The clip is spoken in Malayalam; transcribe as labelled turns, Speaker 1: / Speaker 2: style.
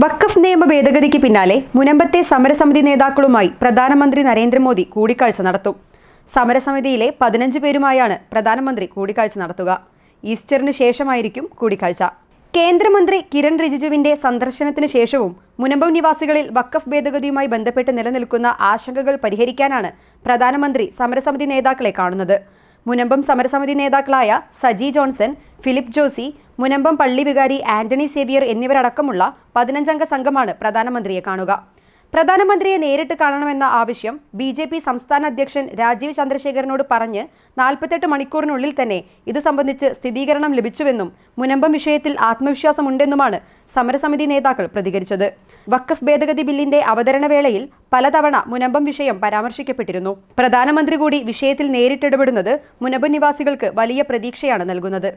Speaker 1: വഖഫ് നിയമ ഭേദഗതിക്ക് പിന്നാലെ മുനമ്പത്തെ സമരസമിതി നേതാക്കളുമായി പ്രധാനമന്ത്രി നരേന്ദ്രമോദി കൂടിക്കാഴ്ച നടത്തും. സമരസമിതിയിലെ പതിനഞ്ച് പേരുമായാണ് പ്രധാനമന്ത്രി കൂടിക്കാഴ്ച നടത്തുക. ഈസ്റ്ററിന് ശേഷമായിരിക്കും കൂടിക്കാഴ്ച. കേന്ദ്രമന്ത്രി കിരൺ റിജിജുവിന്റെ സന്ദർശനത്തിന് ശേഷവും മുനമ്പം നിവാസികളിൽ വഖഫ് ഭേദഗതിയുമായി ബന്ധപ്പെട്ട് നിലനിൽക്കുന്ന ആശങ്കകൾ പരിഹരിക്കാനാണ് പ്രധാനമന്ത്രി സമരസമിതി നേതാക്കളെ കാണുന്നത്. മുനമ്പം സമരസമിതി നേതാക്കളായ സജി ജോൺസൺ ഫിലിപ്പ് ജോസി മുനമ്പം പള്ളി വികാരി ആന്റണി സേവിയർ എന്നിവരടക്കമുള്ള പതിനഞ്ചംഗ സംഘമാണ് പ്രധാനമന്ത്രിയെ കാണുക. പ്രധാനമന്ത്രിയെ നേരിട്ട് കാണണമെന്ന ആവശ്യം ബി ജെ പി സംസ്ഥാന അധ്യക്ഷൻ രാജീവ് ചന്ദ്രശേഖരനോട് പറഞ്ഞ് നാൽപ്പത്തെട്ട് മണിക്കൂറിനുള്ളിൽ തന്നെ ഇത് സംബന്ധിച്ച് സ്ഥിരീകരണം ലഭിച്ചുവെന്നും മുനമ്പം വിഷയത്തിൽ ആത്മവിശ്വാസമുണ്ടെന്നുമാണ് സമരസമിതി നേതാക്കൾ പ്രതികരിച്ചത്. വഖഫ് ഭേദഗതി ബില്ലിന്റെ അവതരണ വേളയിൽ പലതവണ മുനമ്പം വിഷയം പരാമർശിക്കപ്പെട്ടിരുന്നു. പ്രധാനമന്ത്രി കൂടി വിഷയത്തിൽ നേരിട്ടിടപെടുന്നത് മുനമ്പം നിവാസികൾക്ക് വലിയ പ്രതീക്ഷയാണ് നൽകുന്നത്.